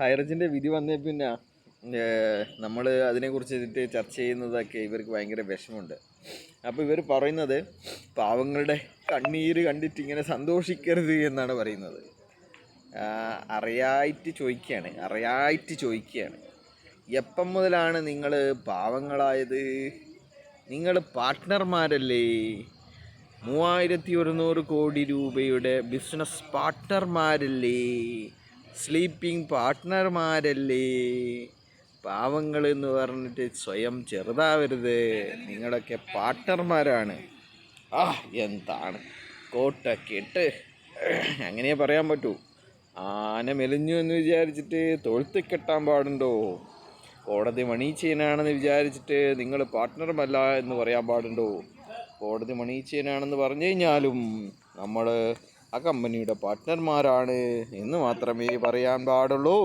ഹൈറേഞ്ചിന്റെ വിധി വന്നേ പിന്നെ നമ്മൾ അതിനെക്കുറിച്ച് ഇതിട്ട് ചർച്ച ചെയ്യുന്നതൊക്കെ ഇവർക്ക് ഭയങ്കര വിഷമമുണ്ട്. അപ്പോൾ ഇവർ പറയുന്നത് പാവങ്ങളുടെ കണ്ണീര് കണ്ടിട്ട് ഇങ്ങനെ സന്തോഷിക്കരുത് എന്നാണ് പറയുന്നത്. അറിയായിട്ട് ചോദിക്കുകയാണ് അറിയായിട്ട് ചോദിക്കുകയാണ്. എപ്പം മുതലാണ് നിങ്ങൾ പാവങ്ങളായത്? നിങ്ങൾ പാർട്ട്ണർമാരല്ലേ? മൂവായിരത്തി ഒരുന്നൂറ് കോടി രൂപയുടെ ബിസിനസ് പാർട്ട്ണർമാരല്ലേ? സ്ലീപ്പിംഗ് പാർട്ട്ണർമാരല്ലേ പാവങ്ങൾ എന്ന് പറഞ്ഞിട്ട് സ്വയം ചെറുതാവരുത്. നിങ്ങളൊക്കെ പാർട്ട്ണർമാരാണ് ആ എന്താണ്? കോട്ടൊക്കെ ഇട്ട് അങ്ങനെ പറയാൻ പറ്റൂ. ആന മെലിഞ്ഞു എന്ന് വിചാരിച്ചിട്ട് തൊഴുത്ത് കെട്ടാൻ പാടുണ്ടോ? കോടതി മണീച്ചേനാണെന്ന് വിചാരിച്ചിട്ട് നിങ്ങൾ പാർട്ട്ണറുമല്ല എന്ന് പറയാൻ പാടുണ്ടോ? കോടതി മണീച്ചേനാണെന്ന് പറഞ്ഞു കഴിഞ്ഞാലും നമ്മൾ ആ കമ്പനിയുടെ പാർട്ട്ണർമാരാണ് എന്ന് മാത്രമേ പറയാൻ പാടുള്ളൂ.